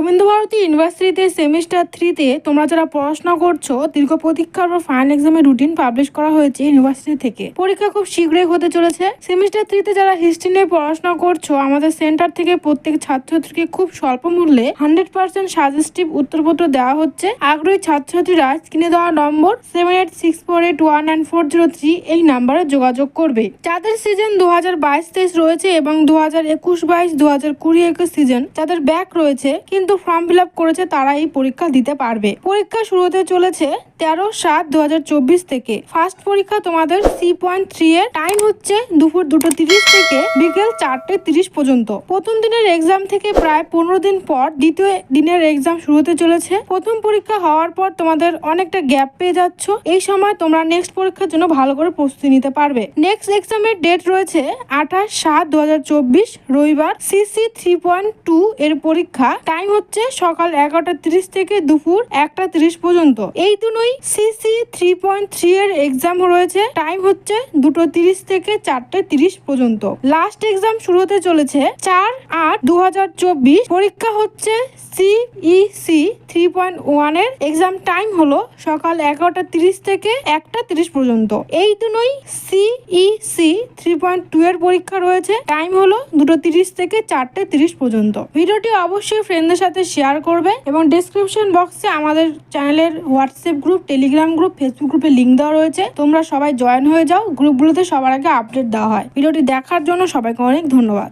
রবীন্দ্র ভারতী ইউনিভার্সিটিতে সেমিস্টার থ্রিতে তোমরা যারা পড়াশোনা করছ, দীর্ঘ প্রতীক্ষার পর ফাইনাল এক্সামের রুটিন পাবলিশ করা হয়েছে ইউনিভার্সিটি থেকে। পরীক্ষা খুব শীঘ্রই হতে চলেছে। সেমিস্টার থ্রিতে যারা হিস্ট্রি নিয়ে পড়াশোনা করছ, আমাদের সেন্টার থেকে প্রত্যেক ছাত্রছাত্রীকে খুব স্বল্প মূল্যে হান্ড্রেড পার্সেন্ট সাজেস্টিভ উত্তরপত্র দেওয়া হচ্ছে। আগ্রহী ছাত্রছাত্রীরা স্ক্রিনে দেওয়া number seven eight six four eight one nine four zero three এই নাম্বারে যোগাযোগ করবে। যাদের সিজন দু হাজার বাইশ তেইশ রয়েছে এবং দু হাজার একুশ বাইশ দু হাজার কুড়ি একুশ সিজন যাদের ব্যাক রয়েছে, কিন্তু ফর্ম ফিল করেছে, তারা এই পরীক্ষা দিতে পারবে। পরীক্ষা শুরু হতে চলেছে তেরো সাত দু থেকে। ফার্স্ট পরীক্ষা তোমাদের সি পয়েন্ট থ্রি এর। টাইম হচ্ছে দুপুর দুটো তিরিশ থেকে বিকেল চারটে তিরিশ পর্যন্ত। প্রথম দিনের এক্সাম থেকে প্রায় পনেরো দিন পর দ্বিতীয় দিনের এক্সাম শুরু হতে চলেছে। প্রথম পরীক্ষা হওয়ার পর তোমাদের অনেকটা গ্যাপ পেয়ে যাচ্ছ। এই সময় তোমরা নেক্সট পরীক্ষার জন্য ভালো করে প্রস্তুতি নিতে পারবে। নেক্সট এক্সামের ডেট রয়েছে আঠাশ সাত দু রবিবার। সিসি থ্রি পয়েন্ট টু এর পরীক্ষা। টাইম হচ্ছে সকাল এগারোটা তিরিশ থেকে দুপুর একটা তিরিশ পর্যন্ত। এই দুটোই সিসি থ্রি পয়েন্ট থ্রি এর এক্সাম রয়েছে। টাইম হচ্ছে দুটো তিরিশ থেকে চারটে তিরিশ পর্যন্ত। লাস্ট এক্সাম শুরু হতে চলেছে চার আট দু হাজার চব্বিশ। পরীক্ষা হচ্ছে সিইসি থ্রি পয়েন্ট ওয়ানের। এক্সাম টাইম হলো সকাল এগারোটা তিরিশ থেকে একটা তিরিশ পর্যন্ত। এই দুটোই সিইসি থ্রি পয়েন্ট টু এর পরীক্ষা রয়েছে। টাইম হলো দুটো তিরিশ থেকে চারটে তিরিশ পর্যন্ত। ভিডিওটি অবশ্যই ফ্রেন্ডদের সাথে শেয়ার করবে এবং ডিসক্রিপশন বক্সে আমাদের চ্যানেলের WhatsApp group Telegram group Facebook গ্রুপে লিঙ্ক দেওয়া রয়েছে। তোমরা সবাই জয়েন হয়ে যাও। গ্রুপগুলোতে সবার আগে আপডেট দেওয়া হয়। ভিডিওটি দেখার জন্য সবাইকে অনেক ধন্যবাদ।